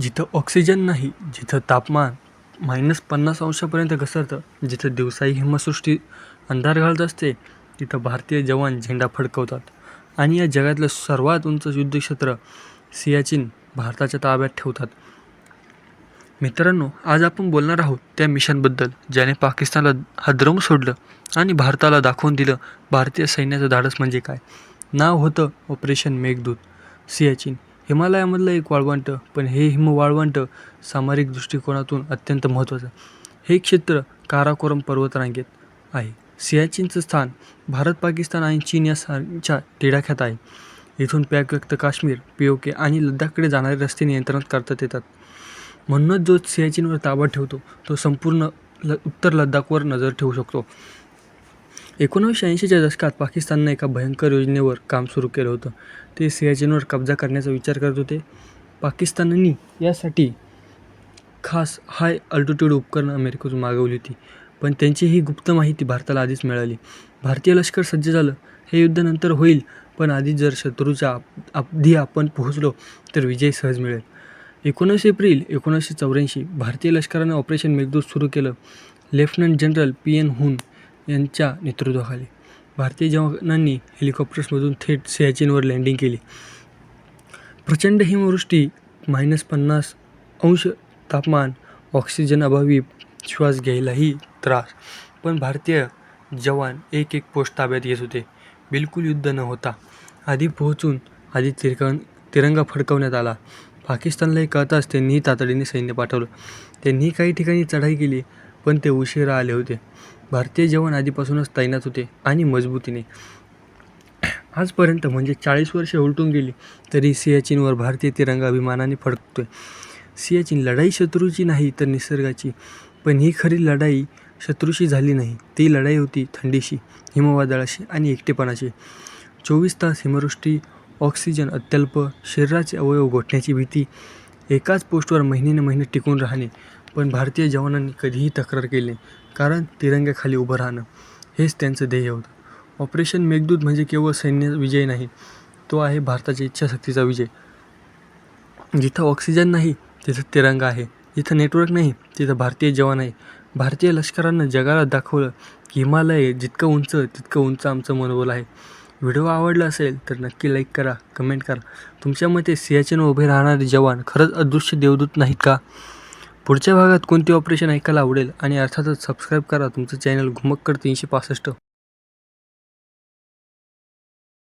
जिथं ऑक्सिजन नाही जिथं तापमान मायनस पन्नास अंशापर्यंत घसरतं जिथं दिवसाही हिमसृष्टी अंधार घालत असते तिथं भारतीय जवान झेंडा फडकवतात. आणि या जगातलं सर्वात उंच युद्धक्षेत्र सियाचीन भारताच्या ताब्यात ठेवतात. मित्रांनो आज आपण बोलणार आहोत त्या मिशनबद्दल ज्याने पाकिस्तानला हादरवून सोडलं आणि भारताला दाखवून दिलं भारतीय सैन्याचं धाडस म्हणजे काय. नाव होतं ऑपरेशन मेघदूत सियाचीन. हिमालयामधलं एक वाळवंट पण हे हिम वाळवंट सामरिक दृष्टिकोनातून अत्यंत महत्त्वाचं. हे क्षेत्र काराकोरम पर्वतरांगेत आहे. सियाचीनचं स्थान भारत पाकिस्तान आणि चीन या साच्या टिडाख्यात आहे. इथून पॅकव्यक्त काश्मीर पी ओ के आणि लडाखकडे जाणारे रस्ते नियंत्रणात करता येतात. म्हणूनच जो सियाचीनवर ताबा ठेवतो तो संपूर्ण ल उत्तर लडाखवर नजर ठेवू शकतो. एकोणीसशे ऐंशीच्या दशकात पाकिस्ताननं एका भयंकर योजनेवर काम सुरू केलं होतं. ते सियाचिनवर कब्जा करण्याचा विचार करत होते. पाकिस्ताननी यासाठी खास हाय अल्टिट्यूड उपकरणं अमेरिकेतून मागवली होती. पण त्यांची ही गुप्त माहिती भारताला आधीच मिळाली. भारतीय लष्कर सज्ज झालं. हे युद्ध नंतर होईल पण आधी जर शत्रूच्या आधी आपण पोहोचलो तर विजय सहज मिळेल. एकोणीस एप्रिल एकोणीसशे चौऱ्याऐंशी भारतीय लष्करानं ऑपरेशन मेघदूत सुरू केलं. लेफ्टनंट जनरल पी एन हुन यांच्या नेतृत्वाखाली. भारतीय जवानांनी हेलिकॉप्टर्समधून थेट सियाचीनवर लँडिंग केली. प्रचंड हिमवृष्टी मायनस पन्नास अंश तापमान ऑक्सिजन अभावी श्वास घ्यायलाही त्रास. पण भारतीय जवान एक एक पोस्ट ताब्यात घेत होते. बिलकुल युद्ध न होता. आधी पोहोचून आधी तिरकण तिरंगा फडकवण्यात आला. पाकिस्तानलाही कळताच त्यांनीही तातडीने सैन्य पाठवलं. त्यांनी काही ठिकाणी चढाई केली. पण ते उशिरा आले होते. भारतीय जवान आधीपासूनच तैनात होते आणि मजबूतीने. आजपर्यंत म्हणजे चाळीस वर्षे उलटून गेली तरी सियाचीनवर भारतीय तिरंगा अभिमानाने फडकतोय. सियाचीन लढाई शत्रूची नाही तर निसर्गाची पण ही खरी लढाई शत्रूशी झाली नाही. ती लढाई होती थंडीशी हिमवादळाशी आणि एकटेपणाशी. चोवीस तास हिमवृष्टी ऑक्सिजन अत्यल्प शरीराचे अवयव गोठण्याची भीती एकाच पोस्टवर महिने महिने टिकून राहणे पण भारतीय जवानांनी कधीही तक्रार केली नाही कारण तिरंग्याखाली उभं राहणं हेच त्यांचं ध्येय होतं. ऑपरेशन मेघदूत म्हणजे केवळ सैन्य विजय नाही तो आहे भारताच्या इच्छाशक्तीचा विजय. जिथं ऑक्सिजन नाही तिथं तिरंगा आहे. जिथं नेटवर्क नाही तिथं भारतीय जवान आहे. भारतीय लष्करानं जगाला दाखवलं की हिमालय जितकं उंच तितकं उंच आमचं मनोबल आहे. व्हिडिओ आवडला असेल तर नक्की लाईक करा कमेंट करा. तुमच्या मते सियाचीन उभे राहणारे जवान खरंच अदृश्य देवदूत नाहीत का? पुढच्या भागात कोणते ऑपरेशन ऐकायला आवडेल आणि अर्थातच सबस्क्राईब करा. तुमचं चॅनल घुमक्कड तीनशे पासष्ट.